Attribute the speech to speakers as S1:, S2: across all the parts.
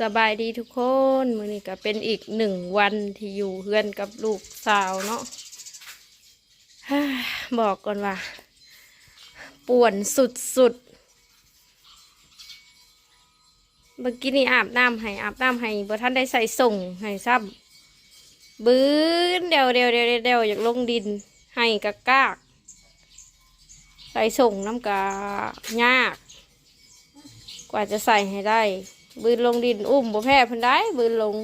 S1: สบายดีทุกคนมือนี้ก็เป็นอีกหนึ่งวันที่อยู่เฮือนกับลูกสาวเนาะบอกก่อนว่าป่วนสุดๆเมื่อกี้นี่อาบน้ำให้อาบน้ำให้บ่ท่านได้ใส่ส่งให้ซ้ำบื้นเดียวเดียวเดียวเดียวอยากลงดินให้กะกากใส่ส่งน้ำกายาก กว่าจะใส่ให้ได้ บืนลงดินอุ้มบ่แพ้เพันได้บืนลง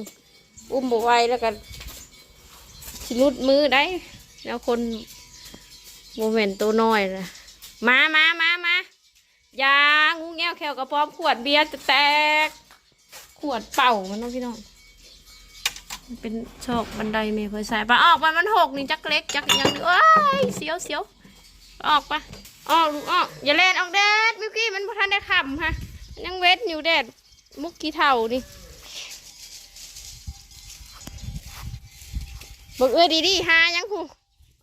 S1: อุ้มบ่ไวแล้วกันชิลุดมือได้ แล้วคนโมเมนต์ตัวน้อยนะมามามามาอยางูแง้วแควกระป๋อมขวดเบียร์จะแตก ขวดเป่ามันน้องพี่น้องเป็นชอกบันไดเมย์เพยใสายปะออกไปมันหกนี่จักเล็กจักยังเอ้ยเสียวเสียวออกปะออกลูกออกอย่าเล่นออกแดดมิวกี้มันพทันได้ขำฮะยังเวทอยู่แดด มุกกี่เท่านี่บอกเอ้ยดีดีหายังผู้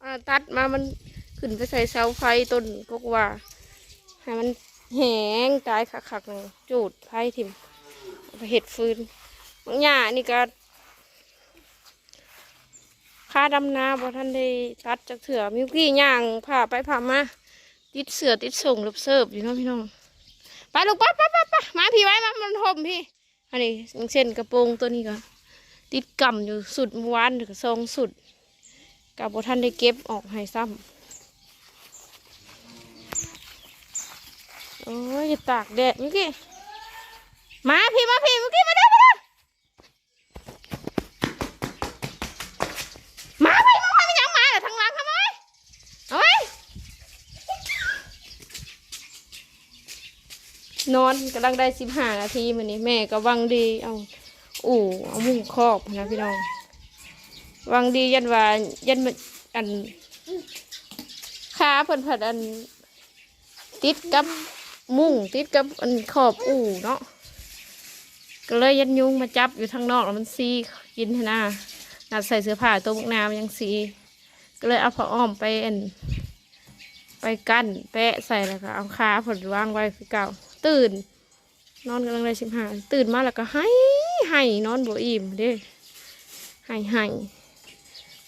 S1: อ่าตัดมามันขึ้นไปใส่เสาไฟต้นก็ว่าให้มันแหงตายคักๆหนึ่งจูดไฟทิมเอาไปเห็ดฟืนบางหญ้านี่ก็ค่าดำนาบ่ท่านได้ตัดจากเถื่อมิวกี้ย่างผ่าไปผ่ามาติดเสือติดส่งรับเสิร์ฟอยู่เนาะพี่น้อง ไปลูกไปไปไปไปมาพี่ไว้มามันห่มพี่ อันนี้เช่นกระโปรงตัวนี้ก็ติดกำอยู่สุดเมื่อวานถึงทรงสุดกับบท่านได้เก็บออกให้ซ้ำโอ้ยอย่าตากแดดเมื่อกี้มาพี่มาพี่เมื่อกี้มาเด้อมาเด้อมาพี่มาไม่ยังมาเหรอทางหลังทำไมเอาไว้ นอนกำลังได้สิบห้านาทีมันนี้แม่ก็วังดี เอาอู่เอามุ้งครอบนะพี่น้องวังดียันว่ายันมันอันขาเพิ่นผัดอัน ติดกับมุ้งติดกับอันขอบอู่เนาะก็เลยยันยุงมาจับอยู่ทางนอกแล้วมันซีกินหน้านัดใส่เสื้อผ้าตัวมุกน้ำยังซีก็เลยเอาผ้าอ้อมไปอันไปกั้นแปะใส่แล้วก็เอาขาผลวางไว้คือเก่า ตื่น นอนกำลังเลยสิบห้าตื่นมาแล้วก็ให้ให้นอนบ่อิ่มเด้ให้ให้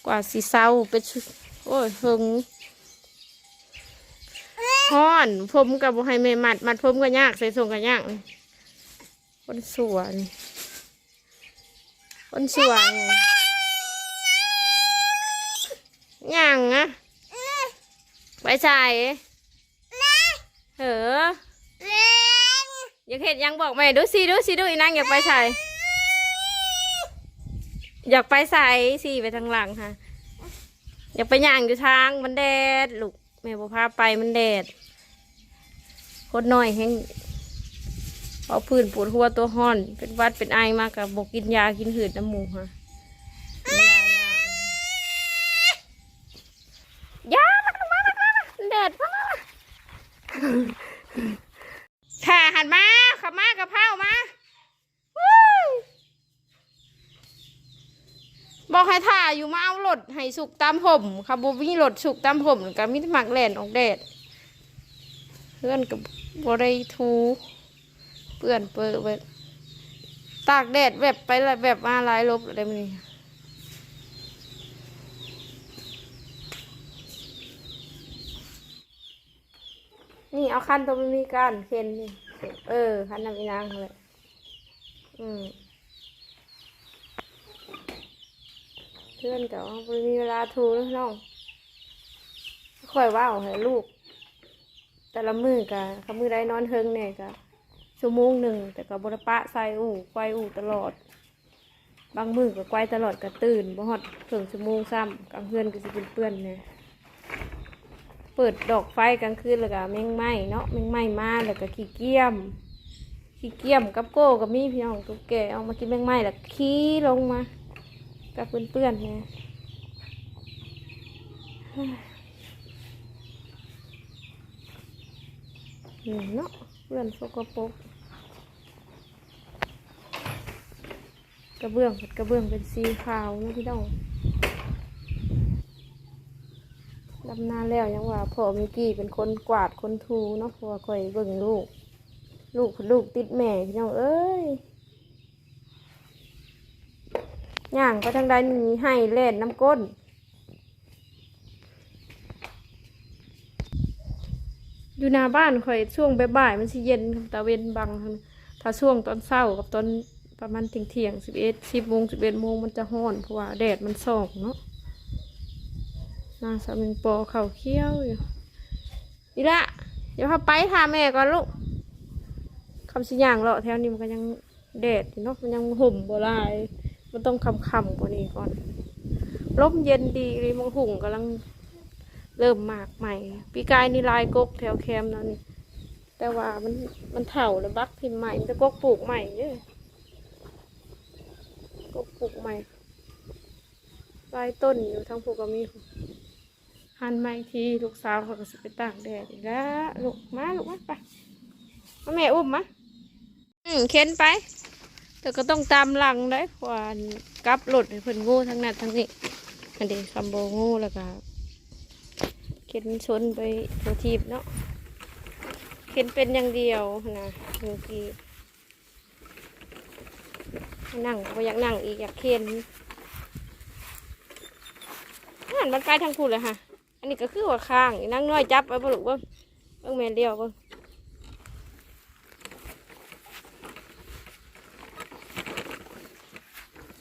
S1: กว่าสีเศร้าเป็นชุดโอ้ยหึงฮ้อนผมกับบ่ให้แม่มัดมัดผมก็ยากใส่ส่งก็ยากเลยคนสวนคนสวนย่างอะไปใส่เออ อยากเห็นยังบอกแม่ดูสิดูสิดูอีนางอยากไปใส่อยากไปใส่สิไปทางหลังค่ะ อยากไปย่างอยู่ทางมันแดดลูกแม่บอกพาไปมันแดดโคตรน้อยแห้งเอาพื้นปวดหัวตัวห้อน เป็นวัดเป็นไอมากกับอกกินยากินหืดน้ำหมูค่ะยามามามามามาแดดมามามา ค่ะหันมาขับมากระเพรามาบอกให้ถ่าอยู่มาเอารถให้สุกตามผมค่ะบุมีรถสุกตามผมกับมิตรหมักแหลนออกแดดเพื่อนกับบได้ทูเปื่อนเปิดไว้ตากแดดแบบไปแบบมาลายลบอะไรมันนี่ นี่เอาคันตัวมันมีการเข็นนี่เออคันนำอีนางเลยอืมเพื่อนกับว่าบ่มีเวลาทูน้องค่อยว่าวให้ลูก แต่ละมือกับคำมือได้นอนเฮิงเนี่ยกับชั่วโมงหนึ่งแต่กับบรปะใส่อู่ไกวอู่ตลอด บางมือก็ไกวตลอดก็ตื่นบ่ฮอดถึงชั่วโมงซ้ำกลางคืนก็จะเป็นเปื้อนเนี่ย เปิดดอกไฟกลางคืนแล้วก็แมงไหม้เนาะแมงไหม้มาแล้วก็ขี้เกียมขี้เกียมกับโก้กับมี่พี่น้องตุ๊กแกเอามากินแมงไหม้แล้วขี้ลงมากับเปื้อนๆเนี่ยนี่เนาะเปื้อนสกปรกกระเบื้องกระเบื้องเป็นสีขาวนะพี่น้อง ดำนาแล้วยังว่าพ่อมิกี้เป็นคนกวาดคนทูเนาะเพราะว่าคอยเบิ่งลูก ลูกลูกติดแม่พี่น้องเอ้ยย่างก็ทางใดมีให้เล่นน้ำก้นอยู่หน้าบ้านข่อยช่วงบ่ายๆมันสิเย็นตาเวนบังถ้าช่วงตอนเช้ากับตอนประมาณเที่ยงเที่ยงสิบเอ็ดสิบโมงสิบเอ็ดโมงมันจะห้อนเพราะว่าแดดมันส่องเนาะ นางสาวเมงปอเข่าเขี้ยวอยู่อีละเดี๋ยวพาไปทาแม่ก่อนลูกคำสิย่างเลาะแถวนี้มันก็ยังแดดอยู่เนาะมันยังห่มบ่ลาย มันต้องคำคำกว่านี้ก่อนลมเย็นดีเลยมังหุ่งกำลังเริ่มหมากใหม่ปีกายนี่ลายกกแถวแคมป์แล้วนี่แต่ว่ามันมันเถ่าแล้วบักพิมพ์ใหม่มันจะกกปลูกใหม่เด้อกกปลูกใหม่ลายต้นอยู่ทั้งพวกก็มี หันมาอีกทีลูกสาวเขาก็สิไปตากแดดอีกแล้วลูกมาลูกมาไปมาแม่อุ้มมาอืมเข็นไป แต่ก็ต้องตามหลังได้เพราะว่ากลับรถให้เพิ่นโง่ทั้งนั้นทั้งนี้อันเดีคัมโบโง่แล้วก็เข็นชนไปโททีบเนาะเข็นเป็นอย่างเดียวนะเมื่อกี้นั่งก็อยากนั่งอีกอยากเข็นนั่นมันไปทางพูดเลยค่ะ อันนี้ก็คือว่าข้างอีนั่งน้อยจับไว้ปลุกว่าเบิ่งแม่นเดียวเบิ่ง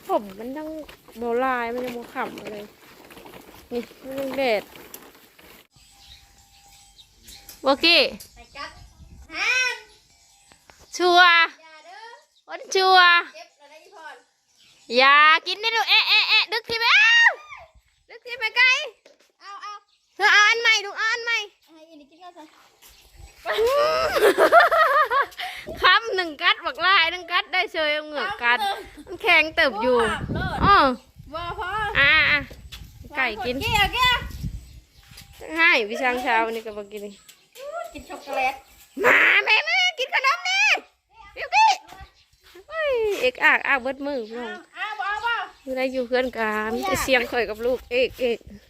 S1: ผมมันยังโบลายมันยังโบขำอะไรนี่มันยังแดดโอเค
S2: ไปกัดห้าม
S1: ชัวร์
S2: อย่าเด้อ
S1: วันชัวร์
S2: เจ็บแล้วได้ยี่พร
S1: อย่ากินได้ดูเอ๊ะเอ๊ะเอ๊ะดึกทีไปเอ้าดึกทีไปไกล
S2: เอา เอา
S1: เธอเอาอันใหม่ดูเอาอันใหม่
S2: ให้อันนี้กินก็ใส่
S1: คำหนึ่งกัดบักลายหนึ่งกัดได้เชยเอาเหงือกกัดมันแข็งเติบอยู่
S2: เลิศ
S1: อ๋อ
S2: ว่าพอ
S1: อะอะไก่กิน
S2: เกี้ยเกี้ย
S1: ให้พี่ช้างเช้านี่ก็บอกกินนี่
S2: กินช็อกโกแลต
S1: มาแม่แม่กินขนมนี่บิวกี้เฮ้ยเอกอากอากเบิดมือพี่น้อง
S2: เอาเอาบ่เอาบ่
S1: อยู่ได้อยู่เพื่อนกันจะเสียงข่อยกับลูกเอกเอก
S2: เอา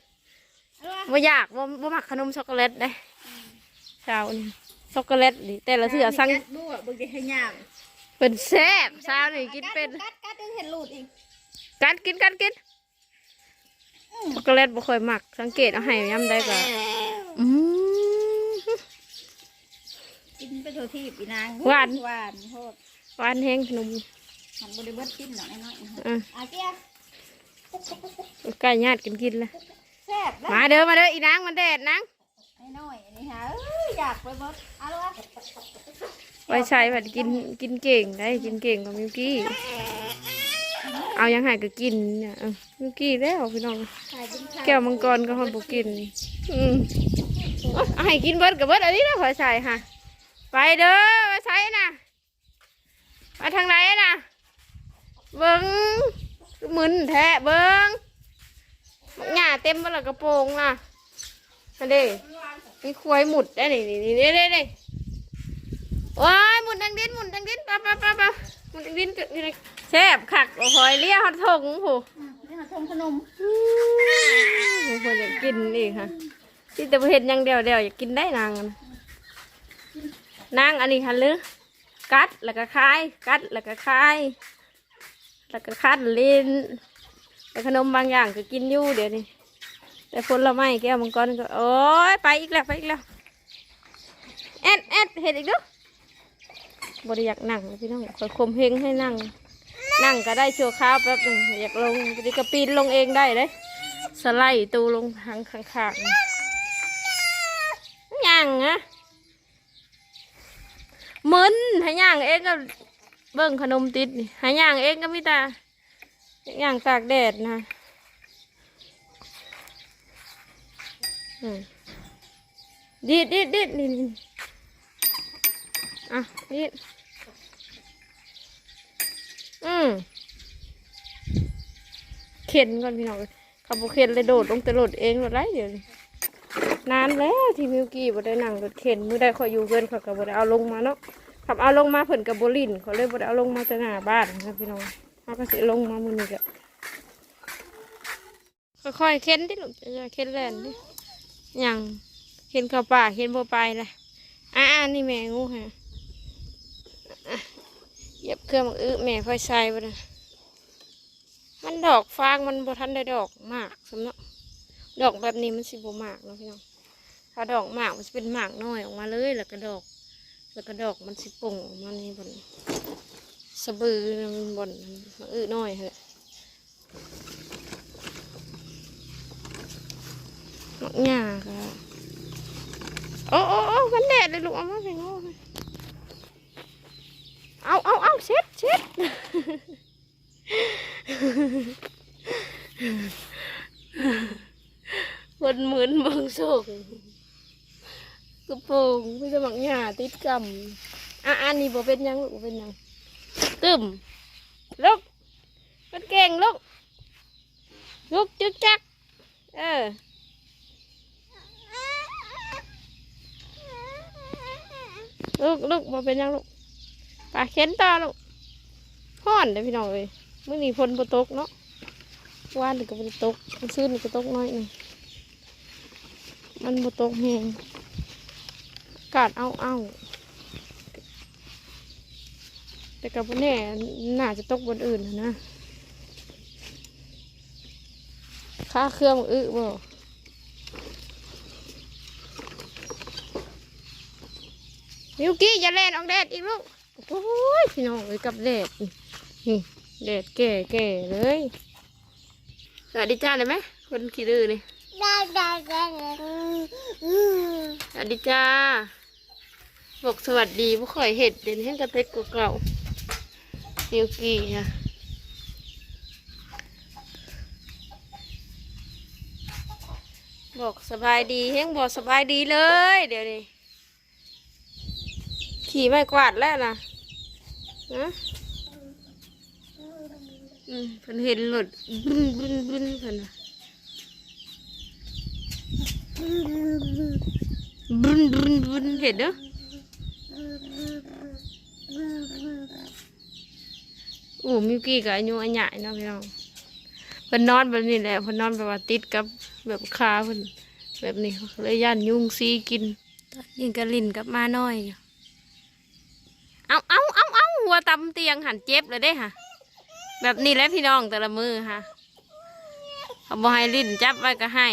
S2: บ่
S1: ว่าอยากว่าว่ามักขนมช็อกโกแลตได้เช้านี่ช็อกโกแลตนี่แต่ละเสือสั่ง
S2: กัดบัวบึงได้ให้ย่าง
S1: เป็นแซ่บเช้านี่กินเป็น
S2: กัดกัดดึงเห็นหลุดอีก
S1: กัดกินกัดกินช็อกโกแลตบ่ค่อยมักสังเกตเอาให้ย้ำได้ก็อืม
S2: กินไปโทษที่ปีนาง
S1: หวาน
S2: หวานโทษ
S1: หวานแห้งขนม
S2: หันบริเวณกินหน่อยน้อยๆ
S1: อะ
S2: อะเกี้ย
S1: ใกล้ญาติกันกินแล้ว
S2: แซ่บแล้ว
S1: มาเด้อมาเด้ออีนางมันแดดนาง
S2: ไอ้น้อยอันนี้ฮะเอ้ยอยากไปหมดเอาละ
S1: ไว้ใช้ผัดกินกินเก่งได้กินเก่งกว่ามิวกี้ เอายังหายก็กินเนี่ยเอามิวกี้แล้วพี่น้อง
S2: ถ่ายเป็นถ่าย
S1: แก้วมังกรก็ฮอนบุกิน อืมเอาให้กินเบิดกับเบิดอันนี้นะขอใส่ค่ะ ไปเด้อไปใส่นะไปทางไหนนะเบิ้งมึนแท้เบิ้ง หญ้าเต็มเบดละกระโปรงน่ะอันเด้มีควายหมุดได้นี่นี่นี่นี่นี่ว้ายหมุดทางดินหมุดทางดินไปไปไปไปหมุดทางดินเกิดนี่เลยแซ่บขักโอ้ยเลี้ยฮอดทงโห
S2: อืมนี่หาทงขนม
S1: บางคนอยากกินอีกค่ะที่แต่เห็นอย่างเดียวเดียวอยากกินได้นางนะนางอันนี้ค่ะหรือกัดแล้วก็คาย กัดแล้วก็คายแล้วก็คัดลิ้น แต่ขนมบางอย่างก็กินอยู่เดี๋ยวนี้แต่ผลไม้แก้วมังกรก็โอ้ยไปอีกแล้วไปอีกแล้วแอดแอดเห็นอีกเดูบริอยากนั่งพี่น้องคอยคมเพงให้นั่ง นั่งก็ได้ชั่วคราวแป๊บหนึงอยากลงดีกระปีนลงเองได้เลยสไลด์ตูลงทางข้างๆย่างอะมึนให้ย่างเองก็เบิ่งขนมติดให้ย่างเองก็มีตา อย่างตากแดดนะอืมดิดดิดดิดนี่นี่อะดิดอืมเข็นก่อนพี่น้องขับรถเข็นเลยโดดลงแต่รถเองรถไรเดี๋ยวนี้นานแล้วที่มิวกี้บ่ได้นั่งรถเข็นมือได้คอยอยู่เกินเขาก็บ่ได้เอาลงมาเนาะขับเอาลงมาเพิ่นกับโบลินเขาเลยบ่ได้เอาลงมาแต่หน้าบ้านนะครับพี่น้อง เขาก็สิลงมามือนี้ก็ค่อยๆเข็นดิลูกจะเข็นแล่นดิยังเข็นเข้าป่าเข็นบ่ไปละอ่านี่แม่งูฮะอะเยียบเครื่องอื้อแม่ค่อยใส่บ่ได้มันดอกฟางมันบ่ทันได้ดอกมากสำเนาะดอกแบบนี้มันสิบ่มากเนาะพี่น้องถ้าดอกมากมันจะเป็นหมากน้อยออกมาเลยแล้วก็ดอก แล้วก็ดอกมันสิป่งออกมันนี่บน สะบือมันบนมาอื้อน้อยเหอะมักหญ้าก็โอ้โอ้โอ้มันแดดเลยลูกเอามาไปง้อเอาเอาเอาเช็ดเช็ดคนเหมือนเบางส่งกระโปรงพี่จะมักหญ้าติดกำอะอันนี้บ่เป็นยังลูกเป็นยัง ตึมลุกมันเก่งลุกลุกจึกจัก เออลูกลูกมาเป็นยังลูกปลาเข็นตาลูกห้อนเด้อพี่น้องเลยมื่อนี้ฝนบ่ตกเนาะว่านก็บ่ได้ตกมันซื้อนี่ก็ตกน้อยหนึงมันบ่ตกแหงอากาศเอาเอา แต่กับบ่แน่น่าจะตกบนอื่นนะค่าเครื่องอึบ่มิวกี้อย่าแล่นออกแดดอีกลูกโอ้ยพี่น้องเอ้ยกับแดดนี่แดดแก่แก่ๆเลยสวัสดีจ้าเลยไหมคนขี้ดื้อนี่
S2: ได้ได้ได้
S1: สวัสดีจ้าบอกสวัสดีผู้ข่อยเห็ดเด่นให้กระเตกกว่าเก่า มิวกี้ค่ะบอกสบายดีเฮงบอกสบายดีเลย เดี๋ยวนี้ขี่ไม่กวาดแล้วนะนะอืมเพิ่นเห็นหลดบึ้นบึ้นบึ้นเพิ่นน่ะบึ้นบึ้นบึ้นเห็นเด้อ อ้มิวกี้กับอายุอันใหญ่เนาะพี่น้องเพิ่นนอนแบบนี้แหละเพิ่นนอนแบบว่าติดกับแบบคาเพิ่นแบบนี้เลยย่านยุงซีกินตอนนี้ก็ลิ้นกับมาน้อยอยู่เอาเอาเอาเอาหัวตำเตียงหันเจ็บเลยได้ค่ะ แบบนี้แหล้วพี่น้องแต่ละมือค่ะเขาบอให้ลิ้นจับไว้ก็ให้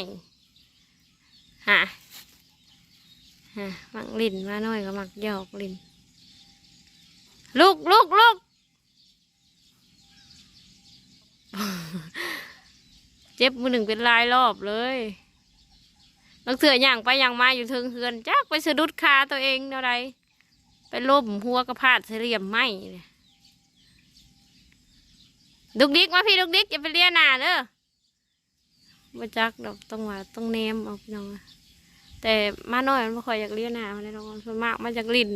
S1: ฮะฮะมักลิ้นมาหน่อยก็มักหยอกลิ้นลูกลูกลูก เจ็บมือหนึ่งเป็นลายรอบเลยนักเสือย่างไปย่างมาอยู่เทิงเฮือนจักไปสะดุดขาตัวเองเท่าไรไปล้มหัวกระพาดเสลี่ยมไหมเนี่ยดุกดิกมาพี่ดุกดิกอย่าไปเลียหนาเด้อมาจักดอกต้องว่าต้องเนมเอาพี่น้องแต่มาน้อยมันไม่ค่อยอยากเลียหนามันเลยน้องส่วนมากมาจากลิ้น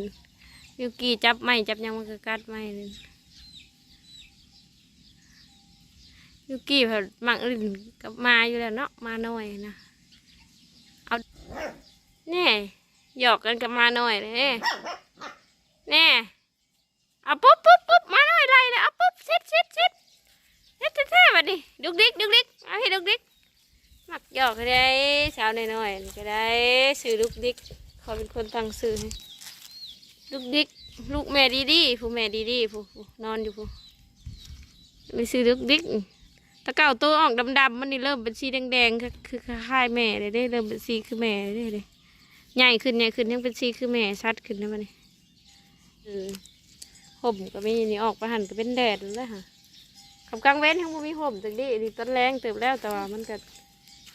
S1: ยูกี้จับไม้จับยังมันก็กัดไม้เลย ยูกี้แบบมักลิ้นกับมาอยู่แล้วเนาะมาน้อยนะเอาแน่หยอกกันกับมาน้อยเลยแน่เอาปุ๊บปุ๊บปุ๊บมาหน่อยไรเลยเอาปุ๊บซิดซิดซิดเฮ็ดแท้ๆบัดนี้ดุกดิกดุกดิกเอาให้ดุกดิกมักหยอกก็ได้สาวน้อยๆก็ได้ซื้อดุกดิกเขาเป็นคนตั้งซื้อให้ดุกดิกลูกแม่ดีดีๆผู้แม่ดีดีๆผู้นอนอยู่ผู้ไม่ซื้อดุกดิก ตะเก่าตัวออกดำๆมันนี่เริ่มเป็นสีแดงๆคือคล้ายแม่เลยได้เริ่มเป็นสีคือแม่เลยเลยใหญ่ขึ้นใหญ่ขึ้นยังเป็นสีคือแม่ชัดขึ้นนะมันนี่เออห่มก็ไม่นี่ออกไปหันก็เป็นแดดแล้วค่ะคำกลางเว้นทั้งบ่มีห่มจังดินี่ต้นแรงเติบแล้วแต่ว่ามันก็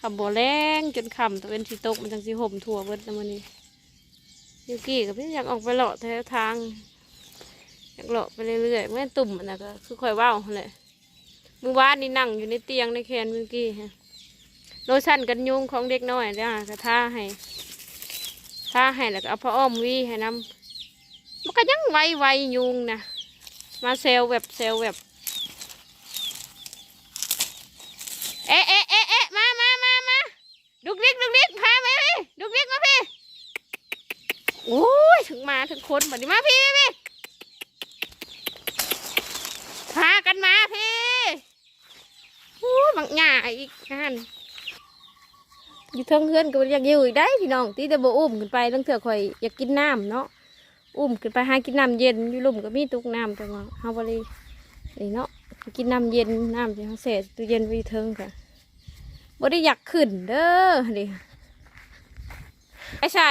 S1: คำบ่แรงจนคำตะเวนสีตกมันจังสีห่มทั่วเบิดนะมันนี่ยูกี้กับพี่อยากออกไปเลาะแถวทางอยากเลาะไปเรื่อยๆเมื่อตุ่มนะก็คือคอยว่าวหั่นแหละ มือวานนี่นั่งอยู่ในเตียงในแคนเมื่อกี้ฮะโลชั่นกันยุงของเด็กน้อยเนี่ยก็ท่าให้ทาให้แล้วก็เอาผ้าอ้อมวีให้น้ำมันก็ยังไวไวๆยุงนะมาเซลแบบเซลแบบเอ๊ะเอ๊ะเอ๊ะเอ๊ะมามามามาดุกดิกดุกดิกพามาพี่ดุกดิกมาพี่โอ้ยถึงมาถึงคนบัดนี้มาพี่พี่พากันมาพี่ บังหน้าอีกนั่นอยู่เทิงเฮือนก็อยากอยู่อีกได้พี่น้องที่จะบ่อุ้มขึ้นไปตั้งเถื่อข่อยอยากกินน้ำเนาะอุ้มขึ้นไปหากินน้ำเย็นอยู่ลุ่มก็มีตุกน้ำแต่ว่าเฮาบ่ได้นี่เนาะกินน้ำเย็นน้ำที่เขาเสร็จตู้เย็นไว้เทิงค่ะบ่ได้อยากขึ้นเด้อดิไปใช้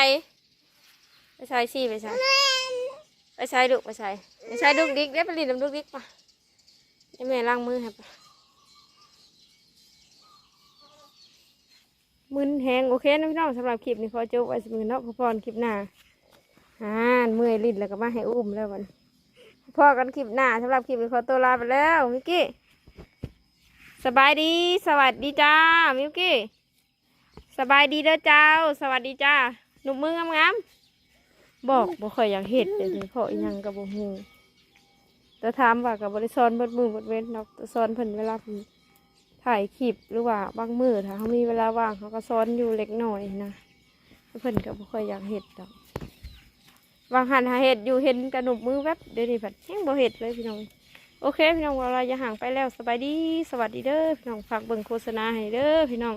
S1: ไปใช้สิไปใช้ไปใช้ลูกไปใช้ไปใช้ลูกดิ๊กได้ไปรีดน้ำลูกดิ๊กปะให้แม่ล้างมือให้ปะ มึนแหงโอเคนะพี่น้องสำหรับคลิปนี้ขอจบไว้สมือเนาะพอพรคลิปหน้าอ่าเมื่อยลิ้นแล้วก็มาให้อุ้มแล้ววันพอกันคลิปหน้าสำหรับคลิปนี้ขอตัวลาไปแล้วมิวกี้สบายดี สวัสดีจ้ามิวกี้สบายดีเด้อเจ้า สวัสดีจ้าหนุ่มมืองามๆบอกบ่ค่อยอยากเห็ดเดี๋ยวนี้พราะอิหยังกับบ่ฮู้แต่ถามว่ากับบริซอนเบิดมือเบิดเว้นเนาะแต่ซอนเพิ่นเวลาเพิ่น ถ่ายคลิปหรือว่าบางมือถ้าเขามีเวลาว่างเขาก็ซ้อนอยู่เล็กน้อยนะเพิ่นก็บ่ค่อยอยากเห็ดดอกวางหันหาเห็ดอยู่เห็นกระหนุบมือแวบเดี๋ยวนี้ผัดยังบ่เห็ดเลยพี่น้องโอเค พี่น้องเราอย่าห่างไปแล้วสบายดี สวัสดีเด้อพี่น้องฝากเบิ่งโฆษณาให้เด้อพี่น้อง